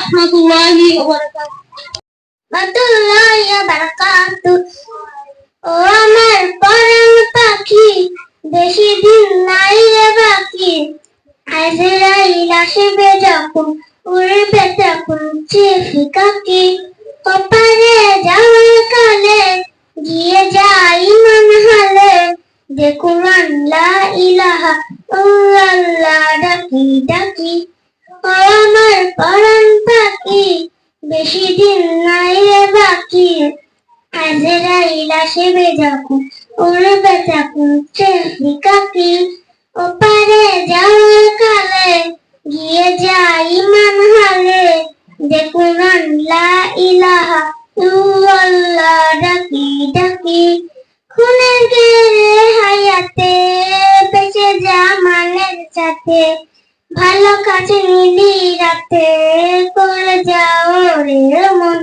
ورحمة الله وبركاته রহমতুল্লাহি ওয়া বারাকাতু ও আমার পরাণ পাখি বেশি দিন নাই রে বাকি আজরাইল আসবে যখন উড়বে তখন চিফিকাকি ওপারে যাওয়ার কালে গিয়ে যাই মন হালে দেখুন লা ইলাহা ইল্লাল্লাহ ডাকি ডাকি ও আমার পরাণ পাখি চেফিকাকি ওপারে যাওয়ার কালে গিয়ে যাই হালে দেখুন লা ইলাহা ডাকি ডাকি। খুনে গেলে হায়াতে বেঁচে যা মানের সাথে ভালো কাছে নিলি রাতে করে যাও রে মন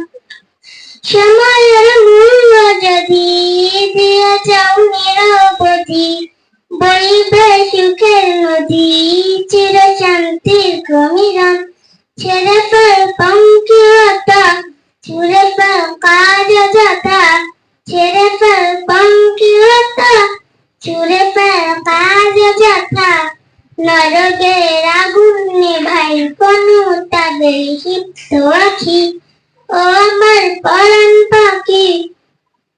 সময়ের মূল্য যদি দিয়ে যাও নিরবধি, বইবে সুখের নদী, চির শান্তির ক্রমিরন ছেড়ে ফেল পঙ্কিলতা ছুড়ে ফেল কাজ যাতা ছেড়ে ফেল পঙ্কিলতা ছুড়ে ফেল কাজ যাতা নরকের আগুন নেভাই কোনো তাদের ক্ষিপ্ত আখি ও আমার পরাণ পাখি,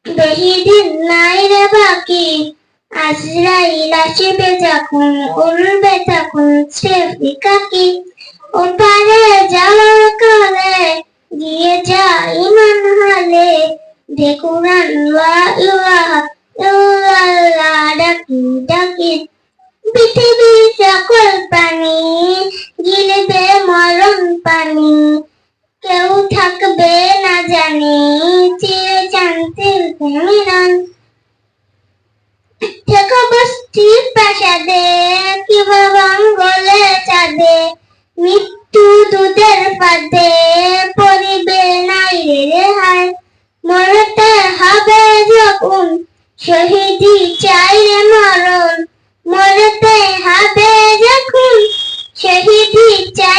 বেশি দিন নাই রে বাকি। আজরাইল আসবে যখন, উড়বে তখন সেফি কাকি। ও পারে যাওয়ার কালে গিয়ে যাই মান হালে দেখুন ইলাহা ডাকি ডাকি। পৃথিবীর সকল প্রাণী, গিলবে মরণ পানি। কেউ থাকবে না জানি মিলন থেকে প্রাসাদে বঙ্গলে চাঁদে মৃত্যু দুধের পাদে পরিবে নাই রে রেহাই। মরতে হবে যখন শহীদি চাই মরতে হবে যখন শহীদি চাই